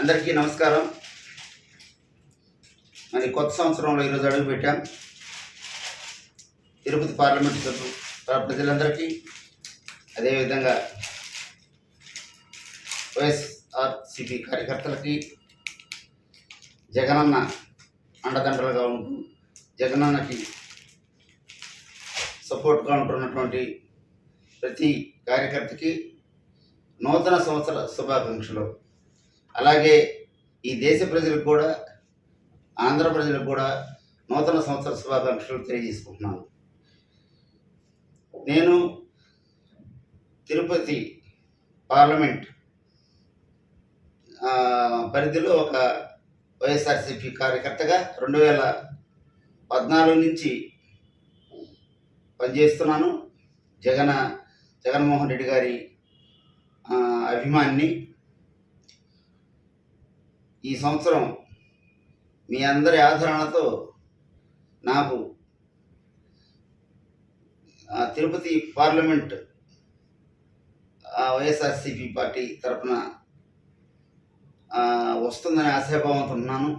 అందరికీ నమస్కారం. మరి కొత్త సంవత్సరంలో ఈరోజు అడుగు పెట్టాం. తిరుపతి పార్లమెంట్ సభ్యు ప్రజలందరికీ అదేవిధంగా వైఎస్ఆర్సిపి కార్యకర్తలకి జగనన్న అండదండలుగా ఉంటూ జగనన్నకి సపోర్ట్గా ఉంటున్నటువంటి ప్రతి కార్యకర్తకి నూతన సంవత్సర శుభాకాంక్షలు. అలాగే ఈ దేశ ప్రజలకు కూడా ఆంధ్ర ప్రజలకు కూడా నూతన సంవత్సర శుభాకాంక్షలు తెలియజేసుకుంటున్నాను. నేను తిరుపతి పార్లమెంట్ పరిధిలో ఒక వైఎస్ఆర్సీపీ కార్యకర్తగా రెండు వేల పద్నాలుగు నుంచి పనిచేస్తున్నాను. జగన జగన్మోహన్ రెడ్డి గారి అభిమాన్ని ఈ సంవత్సరం మీ అందరి ఆదరణతో నాకు తిరుపతి పార్లమెంట్ వైఎస్ఆర్సీపీ పార్టీ తరఫున వస్తుందని ఆశాభావంతో ఉన్నాను.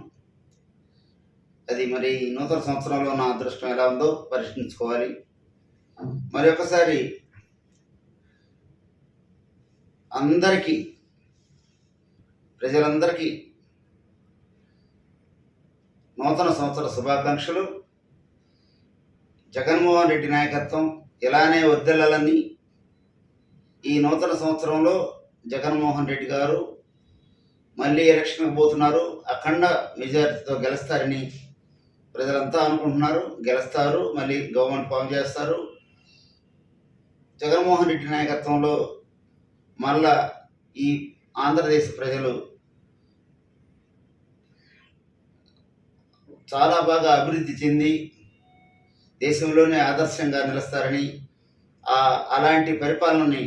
అది మరి నూతన సంవత్సరంలో నా అదృష్టం ఎలా ఉందో పరిష్కరించుకోవాలి మరి ఒకసారి అందరికీ ప్రజలందరికీ నూతన సంవత్సర శుభాకాంక్షలు. జగన్మోహన్ రెడ్డి నాయకత్వం ఇలానే వర్ధిల్లాలని ఈ నూతన సంవత్సరంలో జగన్మోహన్ రెడ్డి గారు మళ్ళీ ఎలక్షన్కి పోతున్నారు. అఖండ మెజారిటీతో గెలుస్తారని ప్రజలంతా అనుకుంటున్నారు. గెలుస్తారు మళ్ళీ గవర్నమెంట్ ఫామ్ చేస్తారు. జగన్మోహన్ రెడ్డి నాయకత్వంలో మళ్ళా ఈ ఆంధ్రదేశ ప్రజలు చాలా బాగా అభివృద్ధి చెంది దేశంలోనే ఆదర్శంగా నిలుస్తారని అలాంటి పరిపాలనని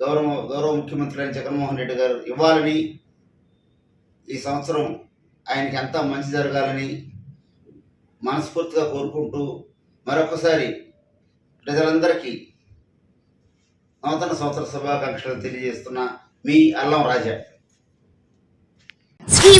గౌరవ గౌరవ ముఖ్యమంత్రి అయిన జగన్మోహన్ రెడ్డి గారు ఇవ్వాలని ఈ సంవత్సరం ఆయనకి అంతా మంచి జరగాలని మనస్ఫూర్తిగా కోరుకుంటూ మరొకసారి ప్రజలందరికీ నూతన సంవత్సర శుభాకాంక్షలు తెలియజేస్తున్న మీ Allam Raja.